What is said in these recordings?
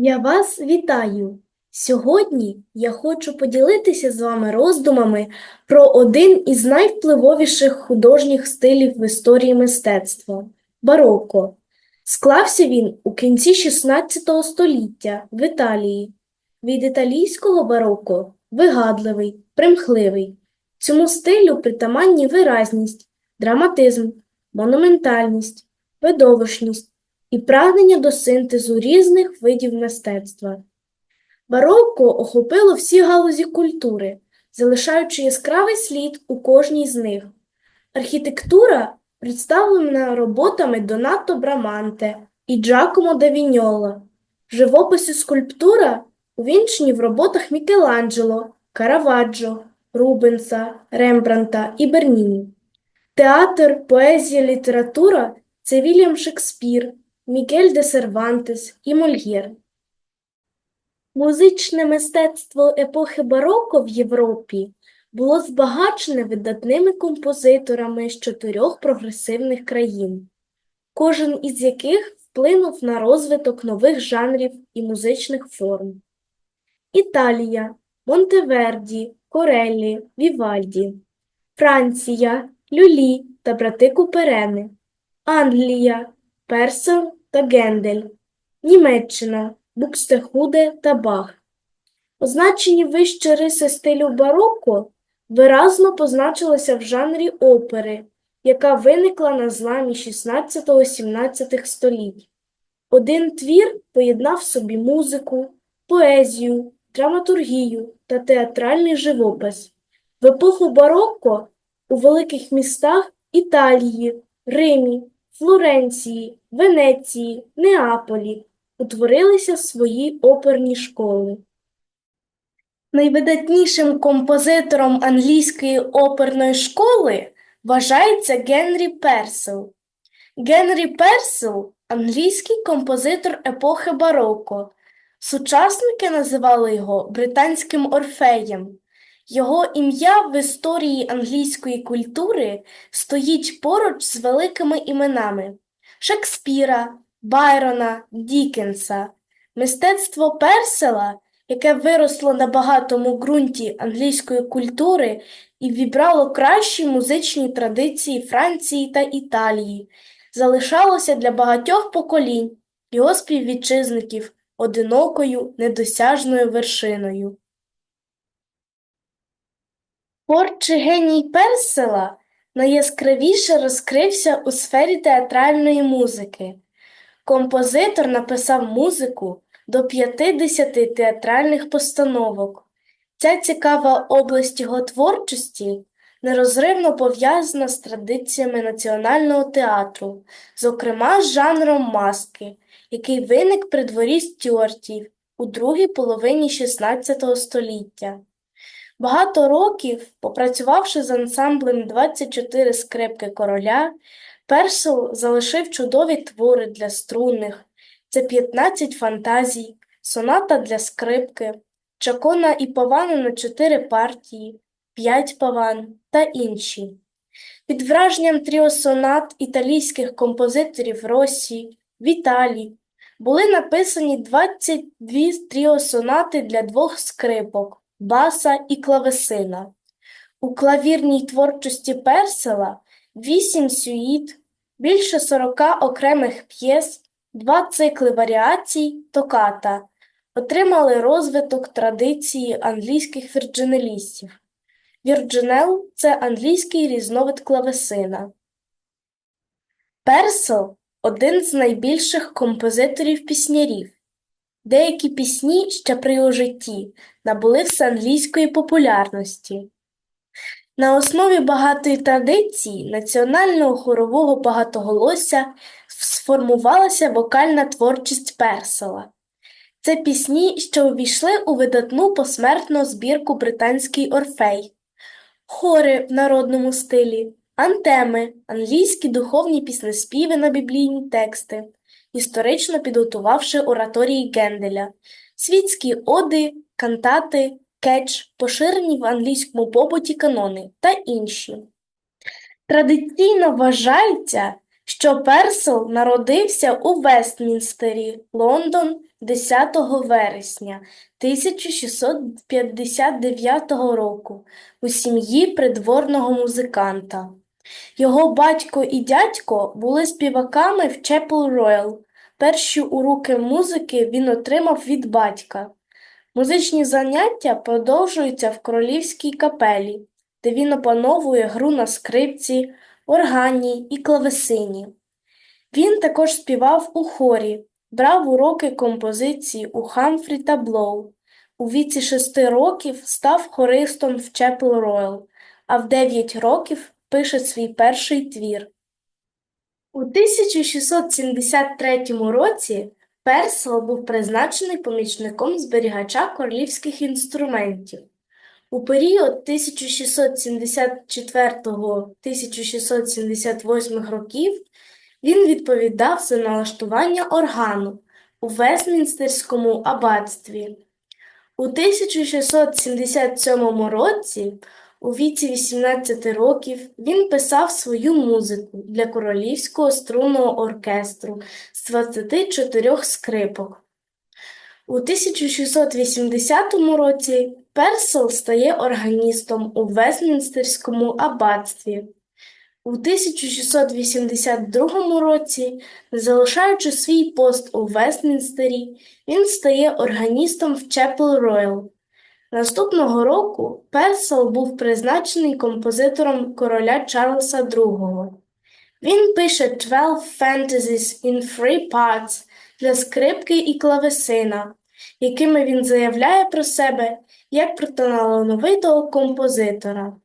Я вас вітаю! Сьогодні я хочу поділитися з вами роздумами про один із найвпливовіших художніх стилів в історії мистецтва – бароко. Склався він у кінці 16 століття в Італії. Від італійського бароко – вигадливий, примхливий. Цьому стилю притаманні виразність, драматизм, монументальність, видовищність і прагнення до синтезу різних видів мистецтва. Барокко охопило всі галузі культури, залишаючи яскравий слід у кожній з них. Архітектура представлена роботами Донато Браманте і Джакомо да Віньола. Живопис і скульптура увінчені в роботах Мікеланджело, Караваджо, Рубенса, Рембранта і Берніні. Театр, поезія, література – це Вільям Шекспір, Мігель де Сервантес і Мольєр. Музичне мистецтво епохи бароко в Європі було збагачене видатними композиторами з чотирьох прогресивних країн, кожен із яких вплинув на розвиток нових жанрів і музичних форм. Італія – Монтеверді, Кореллі, Вівальді. Франція – Люлі та брати Куперени. Англія – Персел та Гендель. Німеччина – Букстехуде та Бах. Означені вище риси стилю бароко виразно позначилися в жанрі опери, яка виникла на зламі 16-17 століть. Один твір поєднав собі музику, поезію, драматургію та театральний живопис. В епоху барокко у великих містах Італії, Римі, Флоренції, Венеції, Неаполі утворилися свої оперні школи. Найвидатнішим композитором англійської оперної школи вважається Генрі Персел. Генрі Персел – англійський композитор епохи бароко. Сучасники називали його британським орфеєм. Його ім'я в історії англійської культури стоїть поруч з великими іменами Шекспіра, Байрона, Дікенса. Мистецтво Персела, яке виросло на багатому ґрунті англійської культури і вібрало кращі музичні традиції Франції та Італії, залишалося для багатьох поколінь його співвітчизників одинокою недосяжною вершиною. Творчий геній Персела найяскравіше розкрився у сфері театральної музики. Композитор написав музику до 50 театральних постановок. Ця цікава область його творчості нерозривно пов'язана з традиціями національного театру, зокрема з жанром маски, який виник при дворі Стюартів у другій половині XVI століття. Багато років, попрацювавши з ансамблем 24 скрипки короля, Персел залишив чудові твори для струнних, це 15 фантазій, соната для скрипки, чакона і павани на 4 партії, 5 паван та інші. Під враженням тріосонат італійських композиторів Росі, Віталій були написані 22 тріосонати для двох скрипок баса і клавесина. У клавірній творчості Персела вісім сюїт, більше сорока окремих п'єс, два цикли варіацій, токата отримали розвиток традиції англійських вірджинелістів. Вірджинел – це англійський різновид клавесина. Персел – один з найбільших композиторів-піснярів. Деякі пісні ще при його житті набули всеанглійської популярності. На основі багатої традиції національного хорового багатоголосся сформувалася вокальна творчість Персела. Це пісні, що увійшли у видатну посмертну збірку «Британський Орфей», хори в народному стилі, антеми, англійські духовні піснеспіви на біблійні тексти, історично підготувавши ораторії Генделя, світські оди, кантати, кетч, поширені в англійському побуті канони та інші. Традиційно вважається, що Персел народився у Вестмінстері, Лондон, 10 вересня 1659 року у сім'ї придворного музиканта. Його батько і дядько були співаками в Чепел Роял. Перші уроки музики він отримав від батька. Музичні заняття продовжуються в королівській капелі, де він опановує гру на скрипці, органі і клавесині. Він також співав у хорі, брав уроки композиції у Хамфрі та Блоу. У віці шести років став хористом в Чепел Роял, а в дев'ять років пише свій перший твір. У 1673 році Персел був призначений помічником зберігача королівських інструментів. У період 1674-1678 років він відповідав за налаштування органу у Вестмінстерському аббатстві. У 1677 році, у віці 18 років, він писав свою музику для королівського струнного оркестру з 24 скрипок. У 1680 році Персел стає органістом у Вестмінстерському аббатстві. У 1682 році, залишаючи свій пост у Вестмінстері, він стає органістом в Чепел Роял. Наступного року Персел був призначений композитором короля Чарльза II. Він пише 12 Fantasies in Three Parts для скрипки і клавесина, якими він заявляє про себе як про талановитого композитора.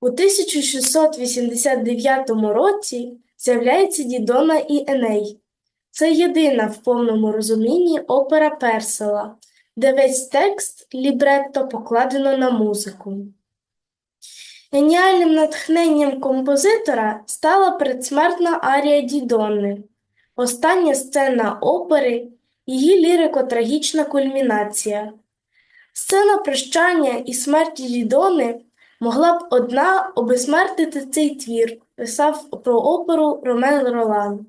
У 1689 році з'являється Дідона і Еней. Це єдина в повному розумінні опера Персела, де весь текст лібретто покладено на музику. Геніальним натхненням композитора стала предсмертна арія Дідони, остання сцена опери, її лірико-трагічна кульмінація. Сцена прощання і смерті Дідони могла б одна обезсмертити цей твір, писав про оперу Ромен Ролан.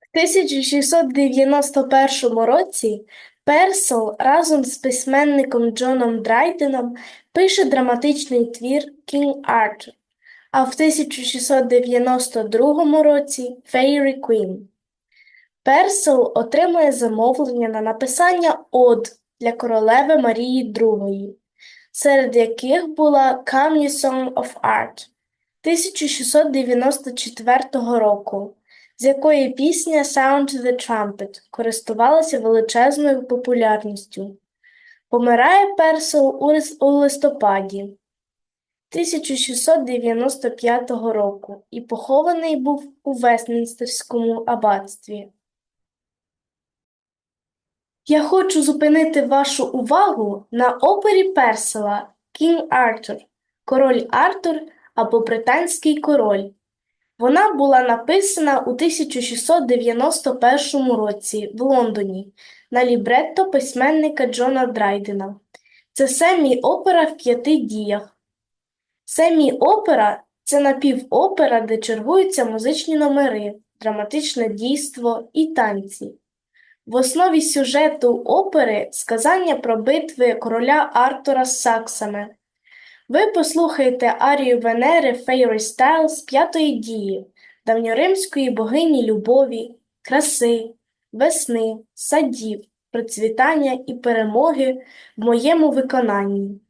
В 1691 році Персел разом з письменником Джоном Драйденом пише драматичний твір Кінг Артур, а в 1692 році Fairy Queen. Персел отримує замовлення на написання од для королеви Марії II, серед яких була Come You Song of Art 1694 року, з якої пісня Sound the Trumpet користувалася величезною популярністю. Помирає Персел у листопаді 1695 року і похований був у Вестмінстерському аббатстві. Я хочу зупинити вашу увагу на опері Персела Кінг Артур, король Артур або британський король. Вона була написана у 1691 році в Лондоні на лібретто письменника Джона Драйдена. Це семі-опера в п'яти діях. Семі-опера – це напівопера, де чергуються музичні номери, драматичне дійство і танці. В основі сюжету опери сказання про битви короля Артура з саксами. Ви послухаєте арію Венери Фейрі Стайл з п'ятої дії, давньоримської богині любові, краси, весни, садів, процвітання і перемоги в моєму виконанні.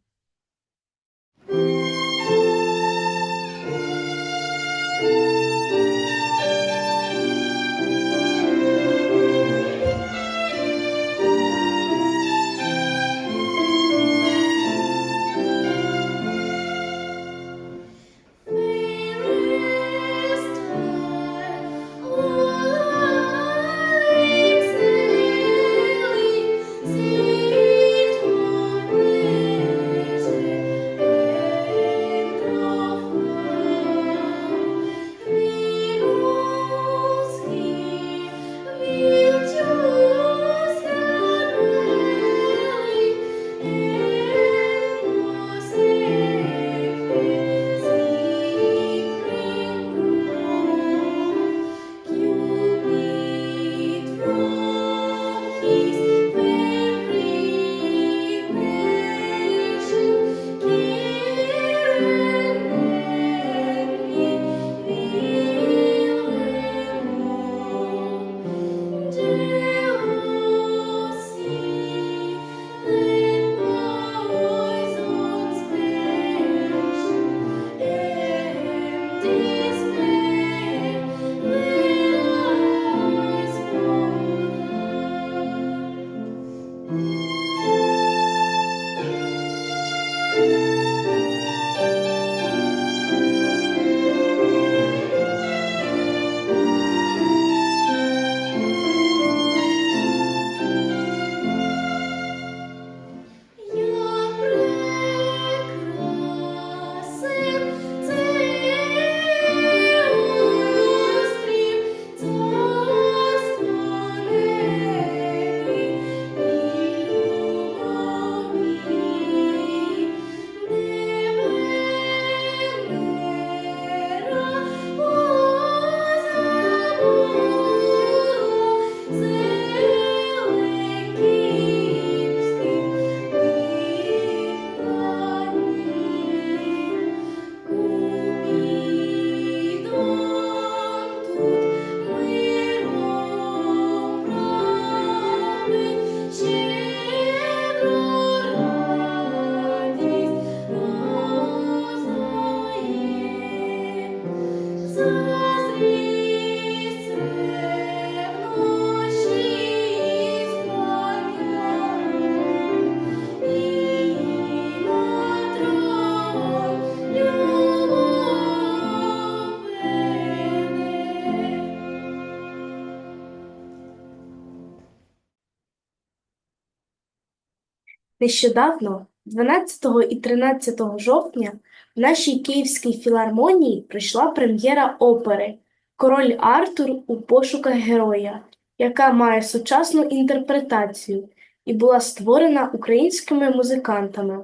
Нещодавно, 12 і 13 жовтня, в нашій Київській філармонії пройшла прем'єра опери Король Артур у пошуках героя, яка має сучасну інтерпретацію і була створена українськими музикантами,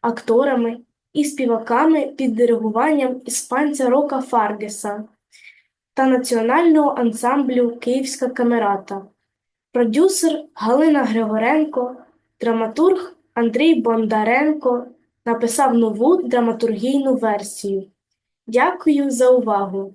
акторами і співаками під диригуванням іспанця Рока Фаргеса та національного ансамблю Київська камерата. Продюсер Галина Григоренко, драматург Андрій Бондаренко написав нову драматургійну версію. Дякую за увагу!